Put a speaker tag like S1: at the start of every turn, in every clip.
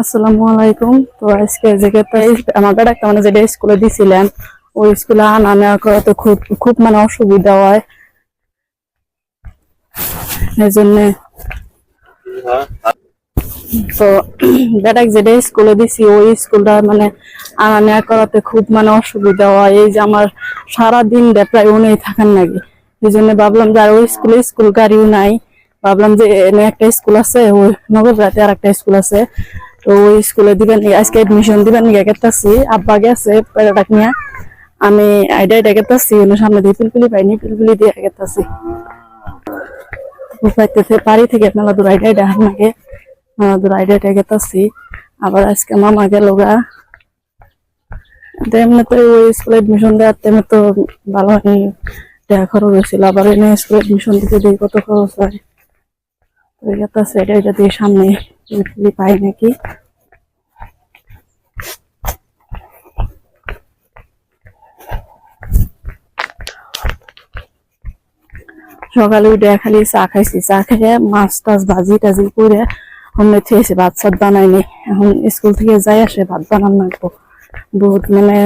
S1: আসসালামু আলাইকুম। তো আজকে জায়গাতে আমার বেড়াকে মানে যেটা স্কুলে দিছিলেন, ওই স্কুলে আনা নেওয়া করাতে খুব খুব মানে অসুবিধা হয়। এই তো বেটাক যেটা স্কুলে দিছি, ওই স্কুলটা মানে আনা নেওয়া করাতে খুব মানে অসুবিধা হয়। এই যে আমার সারাদিন প্রায় উনি থাকেন নাকি? এই জন্য ভাবলাম যে আর ওই স্কুলে স্কুল গাড়িও নাই। ভাবলাম যে একটা স্কুল আছে, ওই নগররাতে আর একটা স্কুল আছে। তো ওই স্কুলে দিবেন আজকে এডমিশন দিবেন গেতাছি আব্বা গেছে পেটাটাক নিয়ে। আমি আইডা আইডা গেতাছি সামনে দিয়ে পিলপিলি পাইনি পিলপিলি দিয়ে গেতাছি পাইতেছে, বাড়ি থেকে মেলা দূর আইডা আইডা হান্নাকে মেলা দূর আইডা আইডা গেতাছি আবার আজকে মামা গেল গা। এমনি তো ওই স্কুলে এডমিশন দেওয়ার তেমনি তো ভালো হয়নি। টাকা খরচ হয়েছিল, আবার এনে স্কুলে এডমিশন দিতে দিই কত খরচ হয়। তো গেতাছে এটা এটা দিয়ে সামনে। পিলপিলি পাই নাকি? সকালে উঠে খালি চা খাইছি। চা খেয়ে মাছ টাছ ভাজি টাজি করে অন্য থেয়েছে ভাত সাত বানাইনি। এখন স্কুল থেকে যাই আসে, ভাত বানান লাগবো বহুত মানে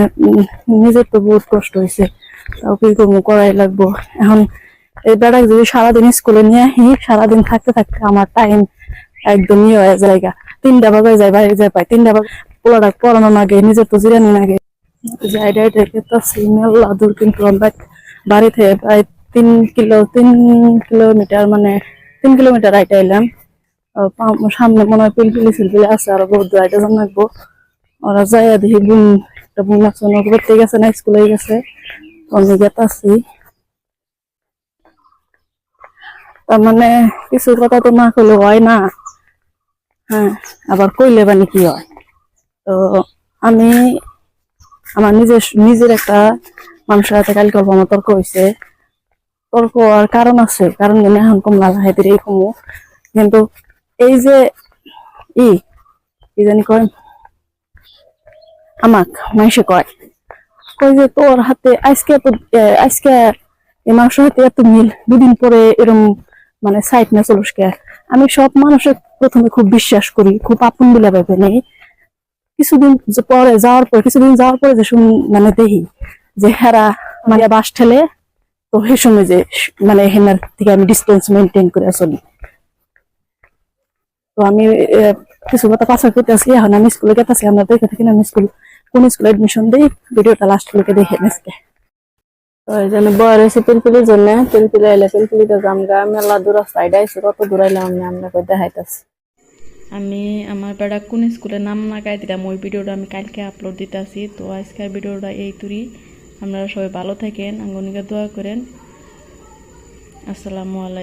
S1: নিজের তো বহুত কষ্ট হয়েছে তাও কি করব, করাই লাগবো। এখন এই বেড়াক যদি সারাদিন স্কুলে নিয়ে আহি সারাদিন থাকতে থাকতে আমার টাইম একদম ইয়ে হয়ে জায়গা তিনটা বাজে যায় বাইরে যায় পাই তিনটা বাজে। পোলাটা পড়ানো লাগে নিজের তো জিরানি লাগে যাই দূর কিন্তু আমরা বাড়ি থেকে প্রায় তিন কিলো, তিন কিলোমিটার মানে তিন কিলোমিটার আইটা এলাম সামনে মনে হয় পিলপিলি সিলপিলি আছে, আরও বহুত দূর আইটা জান লাগবো। ওরা যাই দেখি বোন, একটা বোন আছে, ওনার করতে গেছে না, স্কুলে গেছে। আমি গেতাছি। তার মানে কিছু কথা তো না কইলে হয় না। হ্যাঁ আবার কইলে মানে কি হয়? তো আমি আমার নিজের নিজের একটা মানুষের হাতে কালকে অল্প আমার তর্ক হয়েছে তর্ক আর কারণ আছে, কারণ মানে এখন কম লাগা হাইতে এই কমু। কিন্তু এই যে ই, কি জানি কয়? আমাক মানুষে কয় কই যে তোর হাতে আজকে তো আজকে এই মানুষের হাতে এত মিল, দুদিন পরে এরম মানে সাইড না চলুসকে আমি সব মানুষের প্রথমে খুব বিশ্বাস করি, খুব আপন বলে ভেবে নেই। কিছুদিন পরে যাওয়ার পর, কিছুদিন যাওয়ার পরে যে মানে দেখি যে হেরা মানে বাস ঠেলে তো সেই সময় যে মানে হেনার থেকে আমি ডিস্টেন্স মেনটেন করে চলি। তো আমি কিছু কথা পাশা করতেছি, এখন আমি স্কুলে গেতেছি, আমরা দেখে থাকি আমি স্কুল কোন স্কুলে এডমিশন দিই, ভিডিওটা লাস্ট লোকে দেখে নেসকে। তো এই জন্য বয় রয়েছে পিলপিলির জন্য, পিলপিলি এলে পিলপিলিতে জামগা মেলা দূর সাইড আইসি কত দূর আইলাম আমি আমরা দেখাইতেছি।
S2: আমি আমার বেড়া কোন স্কুলের নাম লাগাই দিলাম, ওই ভিডিওটা আমি কালকে আপলোড দিতে আসি তো আজকের ভিডিওটা এই তুরি। আপনারা সবাই ভালো থাকেন, আঙ্গনিকে দোয়া করেন। আসসালামু আলাইকুম।